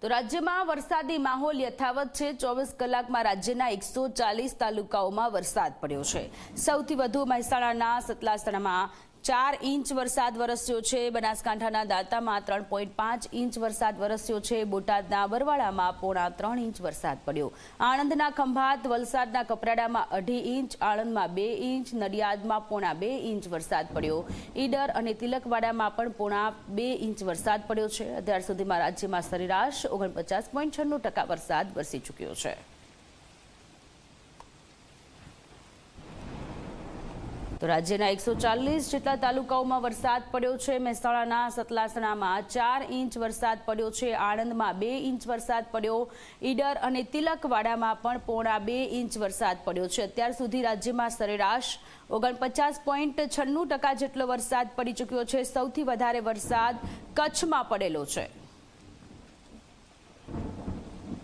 તો રાજ્યમાં વરસાદી માહોલ યથાવત છે. ચોવીસ કલાકમાં રાજ્યના એકસો તાલુકાઓમાં વરસાદ પડ્યો છે. સૌથી વધુ મહેસાણાના સતલાસણામાં ચાર ઇંચ વરસાદ વરસ્યો છે. બનાસકાંઠાના દાંતામાં ત્રણ પોઈન્ટ પાંચ ઇંચ વરસાદ વરસ્યો છે. બોટાદના બરવાળામાં પોણા ત્રણ ઇંચ વરસાદ પડ્યો. આણંદના ખંભાત, વલસાડના કપરાડામાં અઢી ઇંચ, આણંદમાં બે ઇંચ, નડિયાદમાં પોણા બે ઇંચ વરસાદ પડ્યો. ઈડર અને તિલકવાડામાં પણ પોણા બે ઇંચ વરસાદ પડ્યો છે. અત્યાર સુધીમાં રાજ્યમાં સરેરાશ ઓગણપચાસ પોઈન્ટ છન્નું ટકા વરસાદ વરસી ચૂક્યો છે. તો રાજ્યના એકસો ચાલીસ જેટલા તાલુકાઓમાં વરસાદ પડ્યો છે. મહેસાણાના સતલાસણામાં ચાર ઇંચ વરસાદ પડ્યો છે. આણંદમાં બે ઇંચ વરસાદ પડ્યો. ઈડર અને તિલકવાડામાં પણ પોણા બે ઇંચ વરસાદ પડ્યો છે. અત્યાર સુધી રાજ્યમાં સરેરાશ ઓગણપચાસ પોઈન્ટ છન્નું ટકા જેટલો વરસાદ પડી ચૂક્યો છે. સૌથી વધારે વરસાદ કચ્છમાં પડેલો છે.